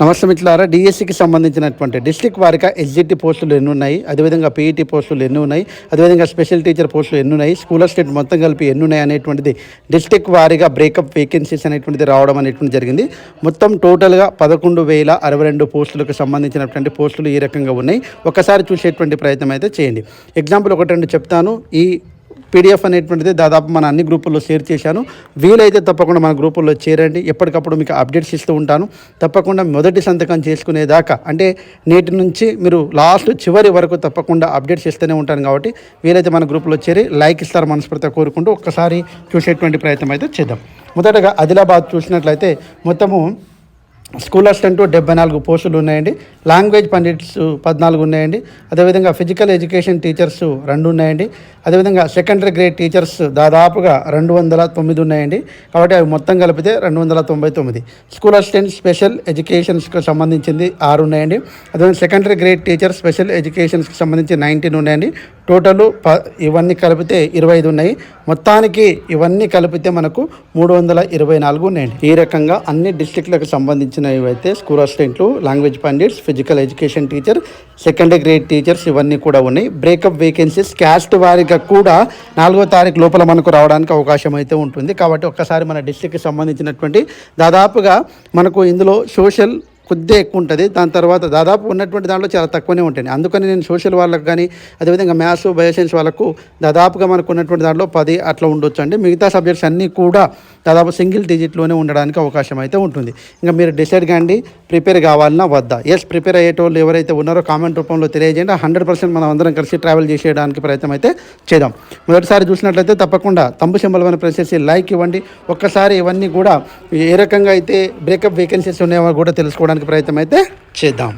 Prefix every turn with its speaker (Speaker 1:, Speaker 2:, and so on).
Speaker 1: నమస్తే మిత్రులారా డిఎస్సికి సంబంధించినటువంటి డిస్ట్రిక్ట్ వారిగా ఎస్జిటి పోస్టులు ఎన్ని ఉన్నాయి అదేవిధంగా పీఈటీ పోస్టులు ఎన్ని ఉన్నాయి అదేవిధంగా స్పెషల్ టీచర్ పోస్టులు ఎన్ని ఉన్నాయి స్కూల్ స్టేట్ మొత్తం కలిపి ఎన్ని ఉన్నాయి అనేటువంటిది డిస్ట్రిక్ట్ వారిగా బ్రేకప్ వేకెన్సీస్ అనేటువంటిది రావడం అనేటువంటి జరిగింది. మొత్తం టోటల్గా పదకొండు వేల అరవై రెండు పోస్టులకు సంబంధించినటువంటి పోస్టులు ఈ రకంగా ఉన్నాయి. ఒకసారి చూసేటువంటి ప్రయత్నం అయితే చేయండి. ఎగ్జాంపుల్ ఒకటి రెండు చెప్తాను. ఈ పీడిఎఫ్ అనేటువంటిది దాదాపు మన అన్ని గ్రూపుల్లో షేర్ చేశాను. వీలైతే తప్పకుండా మన గ్రూపుల్లో చేరండి. ఎప్పటికప్పుడు మీకు అప్డేట్స్ ఇస్తూ ఉంటాను. తప్పకుండా మొదటి సంతకం చేసుకునేదాకా అంటే నేటి నుంచి మీరు లాస్ట్ చివరి వరకు తప్పకుండా అప్డేట్స్ ఇస్తూనే ఉంటాను కాబట్టి వీలైతే మన గ్రూపులో చేరి లైక్ ఇస్తారు మనస్ఫూర్తిగా కోరుకుంటూ ఒక్కసారి చూసేటువంటి ప్రయత్నం అయితే చేద్దాం. మొదటగా ఆదిలాబాద్ చూసినట్లయితే మొత్తము స్కూల్ అసిస్టెంట్ డెబ్బై నాలుగు పోస్టులు ఉన్నాయండి. లాంగ్వేజ్ పండిట్స్ పద్నాలుగు ఉన్నాయండి. అదేవిధంగా ఫిజికల్ ఎడ్యుకేషన్ టీచర్స్ రెండు ఉన్నాయండి. అదేవిధంగా సెకండరీ గ్రేడ్ టీచర్స్ దాదాపుగా రెండు వందల తొమ్మిది ఉన్నాయండి. కాబట్టి అవి మొత్తం కలిపితే రెండు వందల తొంభై తొమ్మిది. స్కూల్ అసిస్టెంట్ స్పెషల్ ఎడ్యుకేషన్స్కి సంబంధించింది ఆరు ఉన్నాయండి. అదేవిధంగా సెకండరీ గ్రేడ్ టీచర్ స్పెషల్ ఎడ్యుకేషన్స్కి సంబంధించి నైన్టీన్ ఉన్నాయండి. టోటల్ ప ఇవన్నీ కలిపితే ఇరవై ఐదు ఉన్నాయి. మొత్తానికి ఇవన్నీ కలిపితే మనకు మూడు వందల ఇరవై నాలుగు ఉన్నాయండి ఈ రకంగా అన్ని డిస్ట్రిక్ట్లకు సంబంధించినవి అయితే స్కూల్ అసిస్టెంట్లు language pandits physical education teacher secondary grade teachers ఇవన్నీ కూడా ఉన్నాయి. బ్రేకప్ వేకెన్సీస్ క్యాస్ట్ వారీగా కూడా నాలుగో తారీఖు లోపల మనకు రావడానికి అవకాశం అయితే ఉంటుంది. కాబట్టి ఒక్కసారి మన డిస్ట్రిక్ట్కి సంబంధించినటువంటి దాదాపుగా మనకు ఇందులో సోషల్ కొద్దిగా ఎక్కువ ఉంటుంది. దాని తర్వాత దాదాపు ఉన్నటువంటి దాంట్లో చాలా తక్కువనే ఉంటాయి అందుకని నేను సోషల్ వాళ్ళకు కానీ అదేవిధంగా మ్యాథ్స్ బయోసైన్స్ వాళ్ళకు దాదాపుగా మనకు ఉన్నటువంటి దాంట్లో పది అట్లా ఉండొచ్చు అండి. మిగతా సబ్జెక్ట్స్ అన్నీ కూడా దాదాపు సింగిల్ డిజిట్లోనే ఉండడానికి అవకాశం అయితే ఉంటుంది. ఇంకా మీరు డిసైడ్ కాండి ప్రిపేర్ కావాలన్నా వద్దా? ఎస్ ప్రిపేర్ అయ్యేటోళ్ళు ఎవరైతే ఉన్నారో కామెంట్ రూపంలో తెలియజేయండి. హండ్రెడ్ పర్సెంట్ మనం అందరం కలిసి ట్రావెల్ చేసేయడానికి ప్రయత్నం అయితే చేద్దాం. మొదటిసారి చూసినట్లయితే తప్పకుండా తంబు సింబల్ అని ప్రెస్ చేసి లైక్ ఇవ్వండి. ఒక్కసారి ఇవన్నీ కూడా ఏ రకంగా అయితే బ్రేకప్ వేకెన్సీస్ ఉన్నాయో కూడా తెలుసుకోవడానికి ప్రయత్నం అయితే చేద్దాం.